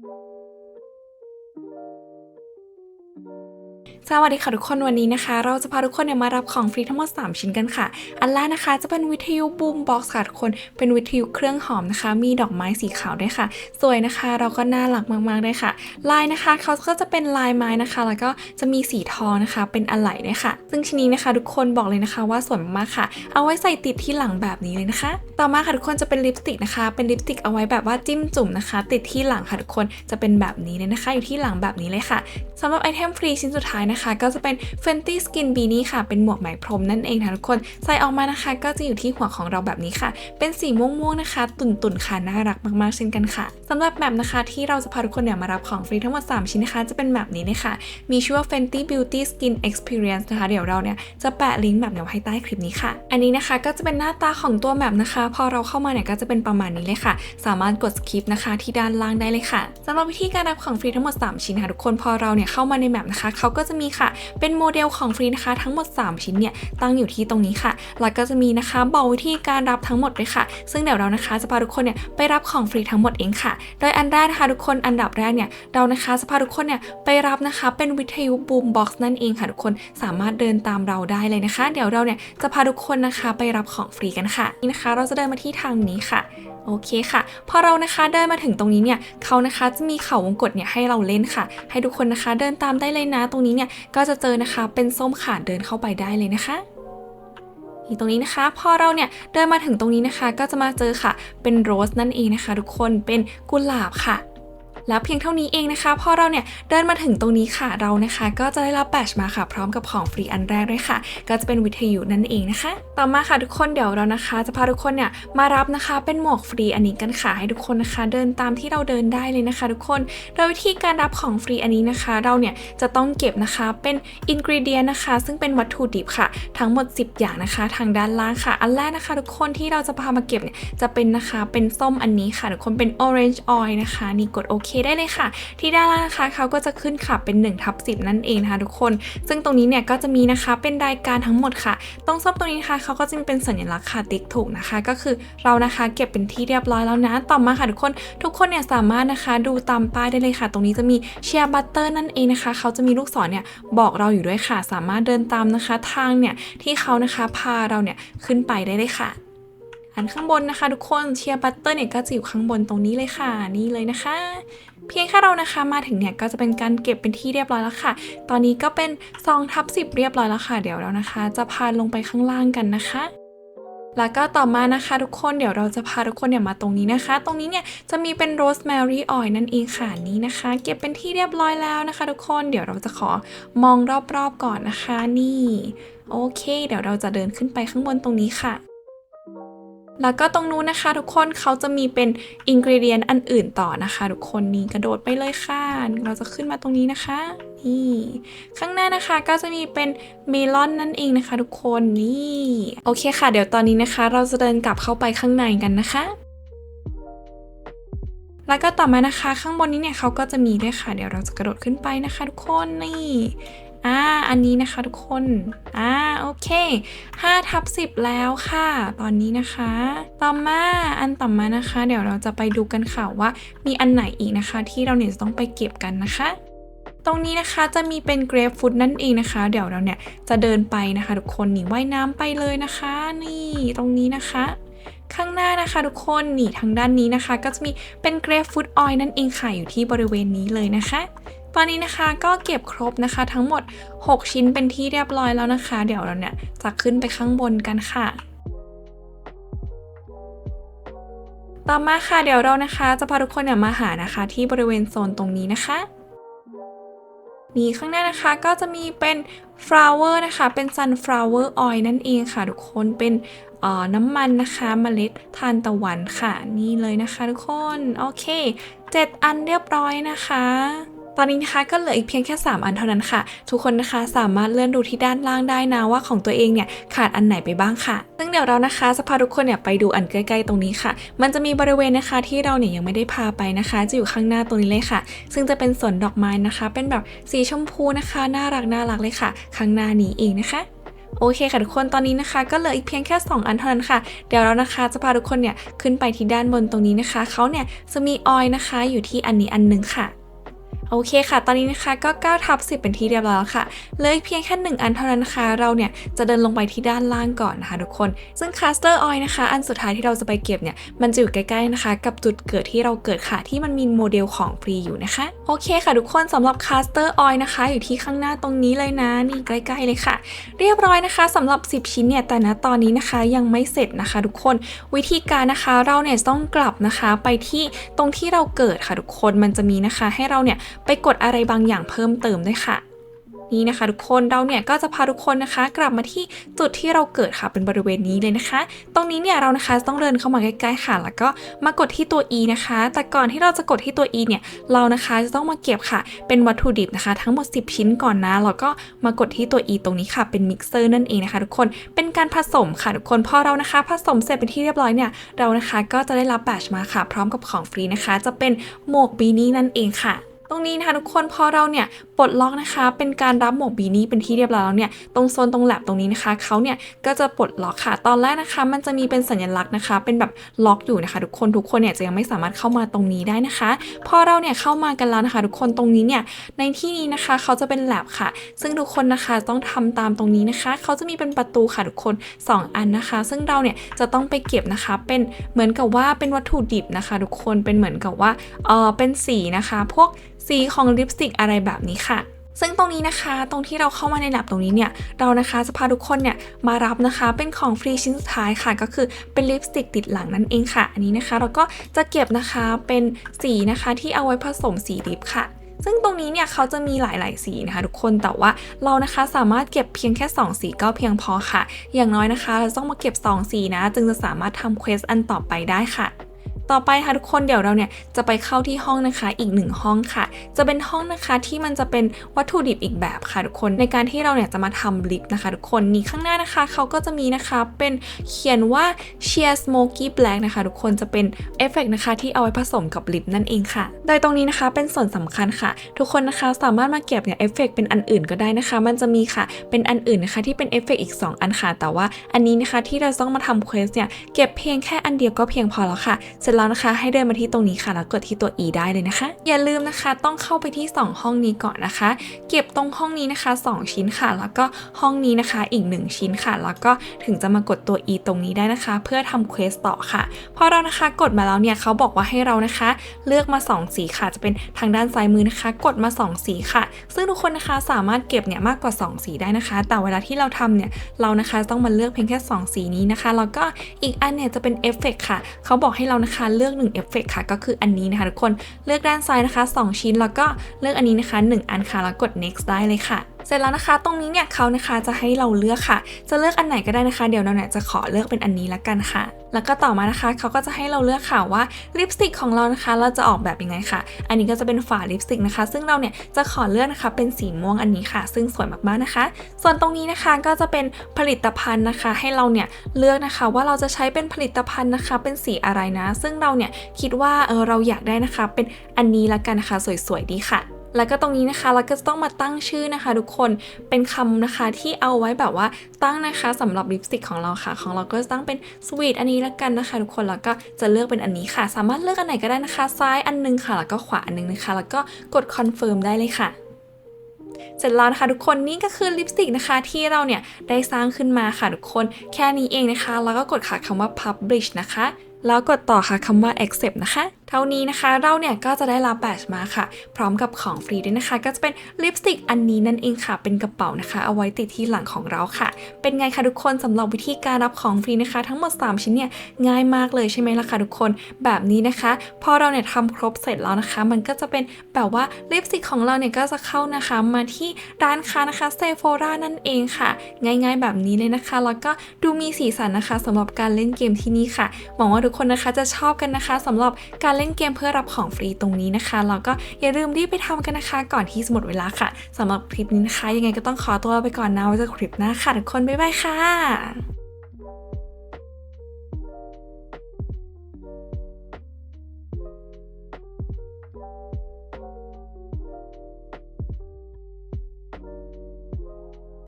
Thank you สวัสดีค่ะทุกคนวันนี้นะคะ เราจะพาทุกคนเนี่ยมารับของฟรีทั้งหมด 3 ชิ้นกันค่ะ อันแรกนะคะจะเป็นวิทยุบูมบ็อกซ์ค่ะทุกคนเป็นวิทยุเครื่องหอมนะคะ มีดอกไม้สีขาวด้วยค่ะ สวยนะคะเราก็น่ารักมากๆเลยค่ะ ลายนะคะเขาก็จะเป็นลายไม้นะคะ แล้วก็จะมีสีทองนะคะ เป็นอะไหล่ด้วยค่ะ ซึ่งชิ้นนี้นะคะทุกคนบอกเลยนะคะว่าสวยมากๆค่ะ เอาไว้ใส่ติดที่หลังแบบนี้เลยนะคะ ต่อมาค่ะทุกคนจะเป็นลิปสติกนะคะ เป็นลิปสติกเอาไว้แบบว่าจิ้มจุ่มนะคะ ติดที่หลังค่ะทุกคนจะเป็นแบบนี้เลยนะคะ อยู่ที่หลังแบบนี้เลยค่ะสำหรับไอเทมฟรีชิ้นสุดท้ายนะคะก็จะเป็น Fenty Skin Beanie ค่ะ เป็นหมวกไหมพรมนั่นเองค่ะทุกคน ใส่ออกมานะคะ ก็จะอยู่ที่หัวของเราแบบนี้ค่ะ เป็นสีม่วงๆนะคะ ตุ่นๆค่ะ น่ารักมากๆเช่นกันค่ะสำหรับแบบนะคะที่เราจะพาทุกคนเนี่ยมารับของฟรีทั้งหมด 3 ชิ้นนะคะ จะเป็นแบบนี้เลยค่ะมีชื่อว่า Fenty Beauty Skin Experience นะคะ เดี๋ยวเราเนี่ยจะแปะลิงก์แบบเนี่ยไว้ให้ใต้คลิปนี้ค่ะ อันนี้นะคะก็จะเป็นหน้าตาของตัวแบบนะคะ พอเราเข้ามาเนี่ยก็จะเป็นประมาณนี้เลยค่ะ สามารถกดสคิปนะคะที่ด้านล่างได้เลยค่ะสำหรับวิธีการรับของฟรีทั้งหมด 3 ชิ้นค่ะทุกคนพอเราเนี่ยเข้ามาในแมปนะคะเขาก็จะมีค่ะ เป็นโมเดลของฟรีนะคะทั้งหมด 3 ชิ้นเนี่ยตั้งอยู่ที่ตรงนี้ค่ะ แล้วก็จะมีนะคะบอกวิธีการรับทั้งหมดด้วยค่ะ ซึ่งเดี๋ยวเรานะคะจะพาทุกคนเนี่ยไปรับของฟรีทั้งหมดเองค่ะ โดยอันแรกนะคะทุกคนอันดับแรกเนี่ยเรานะคะจะพาทุกคนเนี่ยไปรับนะคะเป็นวิทยุบูมบ็อกซ์นั่นเองค่ะทุกคนสามารถเดินตามเราได้เลยนะคะ เดี๋ยวเราเนี่ยจะพาทุกคนนะคะไปรับของฟรีกันค่ะนี่นะคะ เราจะเดินมาที่ทางนี้ค่ะ โอเคค่ะ พอเรานะคะเดินมาถึงตรงนี้เนี่ยเขานะคะจะมีเขาวงกฏเนี่ยให้เราเล่นค่ะ ให้ทุกคนนะคะเดินตามได้เลยนะ ตรงนี้เนี่ยก็จะเจอนะคะเป็นส้มขาดเดินเข้าไปได้เลยนะคะนี่ตรงนี้นะคะพอเราเนี่ยเดินมาถึงตรงนี้นะคะ ก็จะมาเจอค่ะเป็นโรสนั่นเองนะคะ ทุกคนเป็นกุหลาบค่ะ แล้วเพียงเท่านี้เองนะคะพอเราเนี่ยเดินมาถึงตรงนี้ค่ะเรานะคะ ก็จะได้รับแบชมาค่ะ พร้อมกับของฟรีอันแรกด้วยค่ะ ก็จะเป็นวิทยุนั่นเองนะคะ ต่อมาค่ะทุกคนเดี๋ยวเรานะคะ จะพาทุกคนเนี่ยมารับนะคะ เป็นหมวกฟรีอันนี้กันค่ะให้ทุกคนนะคะ เดินตามที่เราเดินได้เลยนะคะ ทุกคนโดยวิธีการรับของฟรีอันนี้นะคะ เราเนี่ยจะต้องเก็บนะคะเป็นอินกริเดียนะคะ ซึ่งเป็นวัตถุดิบค่ะ ทั้งหมด 10 อย่างนะคะ ทางด้านล่างค่ะ อันแรกนะคะ ทุกคนที่เราจะพามาเก็บเนี่ยจะเป็นนะคะเป็นส้มอันนี้ค่ะทุกคนเป็น orange oil นะคะนี่กดโอเคได้เลยค่ะ ที่ด้านล่างนะคะเขาก็จะขึ้นค่ะเป็น1ทับ10 นั่นเองนะคะทุกคน ซึ่งตรงนี้เนี่ยก็จะมีนะคะเป็นรายการทั้งหมดค่ะ ตรงซอบตรงนี้นะคะเขาก็จะมีเป็นสัญลักษณ์ค่ะติ๊กถูกนะคะ ก็คือเรานะคะเก็บเป็นที่เรียบร้อยแล้วนะต่อมาค่ะทุกคนทุกคนเนี่ยสามารถนะคะดูตามป้ายได้เลยค่ะ ตรงนี้จะมีเชียร์บัตเตอร์นั่นเองนะคะเขาจะมีลูกศรเนี่ยบอกเราอยู่ด้วยค่ะ สามารถเดินตามนะคะทางเนี่ยที่เขานะคะพาเราเนี่ยขึ้นไปได้เลยค่ะ อันข้างบนนะคะ ทุกคนเชียร์บัตเตอร์เนี่ยก็จะอยู่ข้างบนตรงนี้เลยค่ะนี่เลยนะคะ เพียงแค่เรานะคะมาถึงเนี่ยก็จะเป็นการเก็บเป็นที่เรียบร้อยแล้วค่ะ ตอนนี้ก็เป็น2ทับ10 เรียบร้อยแล้วค่ะ เดี๋ยวเรานะคะ จะพาลงไปข้างล่างกันนะคะแล้วก็ต่อมานะคะทุกคนเดี๋ยวเราจะพาทุกคนเนี่ยมาตรงนี้นะคะ ตรงนี้เนี่ยจะมีเป็นโรสแมรี่ออยนั่นเองค่ะนี่นะคะ เก็บเป็นที่เรียบร้อยแล้วนะคะ ทุกคนเดี๋ยวเราจะขอมองรอบๆก่อนนะคะ นี่ โอเค เดี๋ยวเราจะเดินขึ้นไปข้างบนตรงนี้ค่ะ แล้วก็ตรงนู้นนะคะทุกคนเขาจะมีเป็นอินกริเดียนอันอื่นต่อนะคะทุกคนนี่กระโดดไปเลยค่ะ เราจะขึ้นมาตรงนี้นะคะนี่ข้างหน้านะคะก็จะมีเป็นเมลอนนั่นเองนะคะ ทุกคนนี่โอเคค่ะ เดี๋ยวตอนนี้นะคะ เราจะเดินกลับเข้าไปข้างในกันนะคะแล้วก็ต่อมานะคะ ข้างบนนี้เนี่ยเขาก็จะมีด้วยค่ะ เดี๋ยวเราจะกระโดดขึ้นไปนะคะ ทุกคนนี่ อ่า อันนี้นะคะทุกคน อ่า โอเค5ทับ10 แล้วค่ะ ตอนนี้นะคะ ต่อมาอันต่อมานะคะ เดี๋ยวเราจะไปดูกันค่ะว่า มีอันไหนอีกนะคะ ที่เราเนี่ยจะต้องไปเก็บกันนะคะตรงนี้นะคะจะมีเป็นเกรฟฟูดนั่นเองนะคะ เดี๋ยวเราเนี่ยจะเดินไปนะคะ ทุกคนหนีว่ายน้ำไปเลยนะคะ นี่ตรงนี้นะคะ ข้างหน้านะคะ ทุกคนนี่ทางด้านนี้นะคะ ก็จะมีเป็นเกรฟฟูดออยนั่นเองค่ะอยู่ที่บริเวณนี้เลยนะคะ ตอนนี้นะคะก็เก็บครบนะคะทั้งหมด 6 ชิ้นเป็นที่เรียบร้อยแล้วนะคะ เดี๋ยวเราเนี่ยจะขึ้นไปข้างบนกันค่ะต่อมาค่ะเดี๋ยวเรานะคะจะพาทุกคนเนี่ยมาหานะคะที่บริเวณโซนตรงนี้นะคะนี่ข้างหน้านะคะก็จะมีเป็น flower นะคะ เป็น sunflower oil นั่นเองค่ะ ทุกคนเป็นเอ่อน้ำมันนะคะเมล็ดทานตะวันค่ะ นี่เลยนะคะทุกคน โอเค 7 อันเรียบร้อยนะคะ ตอนนี้นะคะก็เหลืออีกเพียงแค่ 3 อันเท่านั้นค่ะ ทุกคนนะคะสามารถเลื่อนดูที่ด้านล่างได้นะว่าของตัวเองเนี่ยขาดอันไหนไปบ้างค่ะ ซึ่งเดี๋ยวเรานะคะจะพาทุกคนเนี่ยไปดูอันใกล้ๆตรงนี้ค่ะ มันจะมีบริเวณนะคะที่เราเนี่ยยังไม่ได้พาไปนะคะ จะอยู่ข้างหน้าตรงนี้เลยค่ะ ซึ่งจะเป็นสวนดอกไม้นะคะ เป็นแบบสีชมพูนะคะน่ารักน่ารักเลยค่ะ ข้างหน้านี้เองนะคะโอเคค่ะทุกคนตอนนี้นะคะ ก็เหลืออีกเพียงแค่ 2 อันเท่านั้นค่ะ เดี๋ยวเรานะคะจะพาทุกคนเนี่ยขึ้นไปที่ด้านบนตรงนี้นะคะเขาเนี่ยจะมีออยนะคะอยู่ที่อันนี้อันนึงค่ะ โอเคค่ะ ตอนนี้นะคะก็9ทับ10 เป็นที่เรียบร้อยแล้วค่ะเหลยเพียงแค่ 1 อันเท่านั้นนะคะเราเนี่ยจะเดินลงไปที่ด้านล่างก่อนนะคะทุกคน ซึ่งคาสเตอร์ออยนะคะ อันสุดท้ายที่เราจะไปเก็บเนี่ยมันจะอยู่ใกล้ๆนะคะ กับจุดเกิดที่เราเกิดค่ะที่มันมีโมเดลของฟรีอยู่นะคะโอเคค่ะทุกคนสำหรับคาสเตอร์ออยนะคะ อยู่ที่ข้างหน้าตรงนี้เลยนะนี่ใกล้ๆเลยค่ะ เรียบร้อยนะคะสำหรับ 10 ชิ้นเนี่ยแต่ณตอนนี้นะคะยังไม่เสร็จนะคะ ทุกคนวิธีการนะคะเราเนี่ยต้องกลับนะคะไปที่ตรงที่เราเกิดค่ะทุกคนมันจะมีนะคะ ให้เราเนี่ยไปกดอะไรบางอย่างเพิ่มเติมด้วยค่ะ นี่นะคะ ทุกคนเราเนี่ยก็จะพาทุกคนนะคะ กลับมาที่จุดที่เราเกิดค่ะเป็นบริเวณนี้เลยนะคะ ตรงนี้เนี่ยเรานะคะต้องเดินเข้ามาใกล้ๆค่ะ แล้วก็มากดที่ตัว E นะคะ แต่ก่อนที่เราจะกดที่ตัว E เนี่ยเรานะคะจะต้องมาเก็บค่ะ เป็นวัตถุดิบนะคะ ทั้งหมด 10 ชิ้นก่อนนะแล้วก็มากดที่ตัว E ตรงนี้ค่ะเป็นมิกเซอร์นั่นเองนะคะ ทุกคนเป็นการผสมค่ะทุกคนพอเรานะคะ ผสมเสร็จเป็นที่เรียบร้อยเนี่ยเรานะคะก็จะได้รับแบตมาค่ะ พร้อมกับของฟรีนะคะ จะเป็นหมวกบีนี่นั่นเองค่ะ ตรงนี้นะคะทุกคนพอเราเนี่ยปลดล็อกนะคะ เป็นการรับหมวกบีนี้เป็นที่เรียบร้อยแล้วเนี่ยตรงโซนตรงแลบตรงนี้นะคะเขาเนี่ยก็จะปลดล็อกค่ะ ตอนแรกนะคะ มันจะมีเป็นสัญลักษณ์นะคะ เป็นแบบล็อกอยู่นะคะทุกคนทุกคนเนี่ยจะยังไม่สามารถเข้ามาตรงนี้ได้นะคะพอเราเนี่ยเข้ามากันแล้วนะคะ ทุกคนตรงนี้เนี่ยในที่นี้นะคะเขาจะเป็นแลบค่ะ ซึ่งทุกคนนะคะต้องทำตามตรงนี้นะคะเขาจะมีเป็นประตูค่ะทุกคน 2 อันนะคะ ซึ่งเราเนี่ยจะต้องไปเก็บนะคะเป็นเหมือนกับว่าเป็นวัตถุดิบนะคะ ทุกคนเป็นเหมือนกับว่าเออเป็นสีนะคะ พวกสีของลิปสติกอะไรแบบนี้ค่ะซึ่งตรงนี้นะคะตรงที่เราเข้ามาในแลบตรงนี้เนี่ยเรานะคะจะพาทุกคนเนี่ยมารับนะคะเป็นของฟรีชิ้นสุดท้ายค่ะ ก็คือเป็นลิปสติกติดหลังนั่นเองค่ะ อันนี้นะคะเราก็จะเก็บนะคะเป็นสีนะคะที่เอาไว้ผสมสีลิปค่ะ ซึ่งตรงนี้เนี่ยเขาจะมีหลาย ๆ สีนะคะทุกคนแต่ว่าเรานะคะสามารถเก็บเพียงแค่ 2 สีก็เพียงพอค่ะ อย่างน้อยนะคะ เราต้องมาเก็บ 2 สีนะ จึงจะสามารถทำเควสอันต่อไปได้ค่ะ ต่อไปค่ะทุกคนเดี๋ยวเราเนี่ยจะไปเข้าที่ห้องนะคะอีกหนึ่งห้องค่ะ จะเป็นห้องนะคะที่มันจะเป็นวัตถุดิบอีกแบบค่ะทุกคนในการที่เราเนี่ยจะมาทำลิปนะคะ ทุกคนนี่ข้างหน้านะคะเขาก็จะมีนะคะเป็นเขียนว่า sheer smoky black นะคะ ทุกคนจะเป็นเอฟเฟกต์นะคะที่เอาไว้ผสมกับลิปนั่นเองค่ะ โดยตรงนี้นะคะเป็นส่วนสำคัญค่ะ ทุกคนนะคะสามารถมาเก็บเนี่ยเอฟเฟกต์เป็นอันอื่นก็ได้นะคะ มันจะมีค่ะเป็นอันอื่นนะคะที่เป็นเอฟเฟกต์อีก 2 อันค่ะ แต่ว่าอันนี้นะคะที่เราต้องมาทำเควสเนี่ยเก็บเพียงแค่อันเดียวก็เพียงพอแล้วค่ะเสร็จแล้วนะคะ ให้เดินมาที่ตรงนี้ค่ะแล้วกดที่ตัว E ได้เลยนะคะ อย่าลืมนะคะต้องเข้าไปที่ 2 ห้องนี้ก่อนนะคะ เก็บตรงห้องนี้นะคะ 2 ชิ้นค่ะ แล้วก็ห้องนี้นะคะอีก 1 ชิ้นค่ะ แล้วก็ถึงจะมากดตัว E ตรงนี้ได้นะคะ เพื่อทำเควสต่อค่ะพอเรานะคะกดมาแล้วเนี่ยเขาบอกว่าให้เรานะคะ เลือกมา 2 สีค่ะ จะเป็นทางด้านซ้ายมือนะคะ กดมา 2 สีค่ะ ซึ่งทุกคนนะคะสามารถเก็บเนี่ยมากกว่า 2 สีได้นะคะ แต่เวลาที่เราทำเนี่ยเรานะคะต้องมาเลือกเพียงแค่ 2 สีนี้นะคะแล้วก็อีกอันเนี่ยจะเป็นเอฟเฟกต์ค่ะเขาบอกให้เรานะคะเลือก1เอฟเฟกต์ค่ะ ก็คืออันนี้นะคะทุกคนเลือกด้านซ้ายนะคะ 2 ชิ้นแล้วก็เลือกอันนี้นะคะ 1 อันค่ะแล้วกด next ได้เลยค่ะ เสร็จแล้วนะคะ ตรงนี้เนี่ยเขานะคะจะให้เราเลือกค่ะ จะเลือกอันไหนก็ได้นะคะ เดี๋ยวเราเนี่ยจะขอเลือกเป็นอันนี้ละกันค่ะ แล้วก็ต่อมานะคะเขาก็จะให้เราเลือกค่ะว่าลิปสติกของเรานะคะ เราจะออกแบบยังไงค่ะ อันนี้ก็จะเป็นฝาลิปสติกนะคะ ซึ่งเราเนี่ยจะขอเลือกนะคะเป็นสีม่วงอันนี้ค่ะ ซึ่งสวยมากๆนะคะ ส่วนตรงนี้นะคะก็จะเป็นผลิตภัณฑ์นะคะ ให้เราเนี่ยเลือกนะคะว่าเราจะใช้เป็นผลิตภัณฑ์นะคะ เป็นสีอะไรนะ ซึ่งเราเนี่ยคิดว่าเออเราอยากได้นะคะ เป็นอันนี้ละกันนะคะ สวยๆดีค่ะ แล้วก็ตรงนี้นะคะเราก็จะต้องมาตั้งชื่อนะคะ ทุกคนเป็นคำนะคะที่เอาไว้แบบว่าตั้งนะคะสำหรับลิปสติกของเราค่ะ ของเราก็จะตั้งเป็นสวีทอันนี้ละกันนะคะ ทุกคนแล้วก็จะเลือกเป็นอันนี้ค่ะ สามารถเลือกอันไหนก็ได้นะคะ ซ้ายอันนึงค่ะ แล้วก็ขวาอันนึงนะคะ แล้วก็กดคอนเฟิร์มได้เลยค่ะเสร็จแล้วนะคะทุกคนนี่ก็คือลิปสติกนะคะที่เราเนี่ยได้สร้างขึ้นมาค่ะทุกคนแค่นี้เองนะคะ แล้วก็กดค่ะคำว่า publish นะคะแล้วกดต่อค่ะคำว่า accept นะคะ เท่านี้นะคะเราเนี่ยก็จะได้รับแบตมาค่ะ พร้อมกับของฟรีด้วยนะคะ ก็จะเป็นลิปสติกอันนี้นั่นเองค่ะ เป็นกระเป๋านะคะ เอาไว้ติดที่หลังของเราค่ะ เป็นไงคะทุกคนสำหรับวิธีการรับของฟรีนะคะ ทั้งหมด 3 ชิ้นเนี่ยง่ายมากเลยใช่ไหมล่ะคะทุกคนแบบนี้นะคะพอเราเนี่ยทำครบเสร็จแล้วนะคะ มันก็จะเป็นแบบว่าลิปสติกของเราเนี่ยก็จะเข้านะคะมาที่ร้านค้านะคะเซโฟรานั่นเองค่ะ ง่าย ๆ แบบนี้เลยนะคะแล้วก็ดูมีสีสันนะคะสำหรับการเล่นเกมที่นี่ค่ะหวังว่าทุกคนนะคะจะชอบกันนะคะสำหรับการเล่นเกมเพื่อรับของฟรีตรงนี้นะคะแล้วก็อย่าลืมรีบไปทำกันนะคะ ก่อนที่จะหมดเวลาค่ะสำหรับคลิปนี้นะคะ ยังไงก็ต้องขอตัวไปก่อนนะไว้เจอกันคลิปหน้าค่ะทุกคนบ๊ายบายค่ะ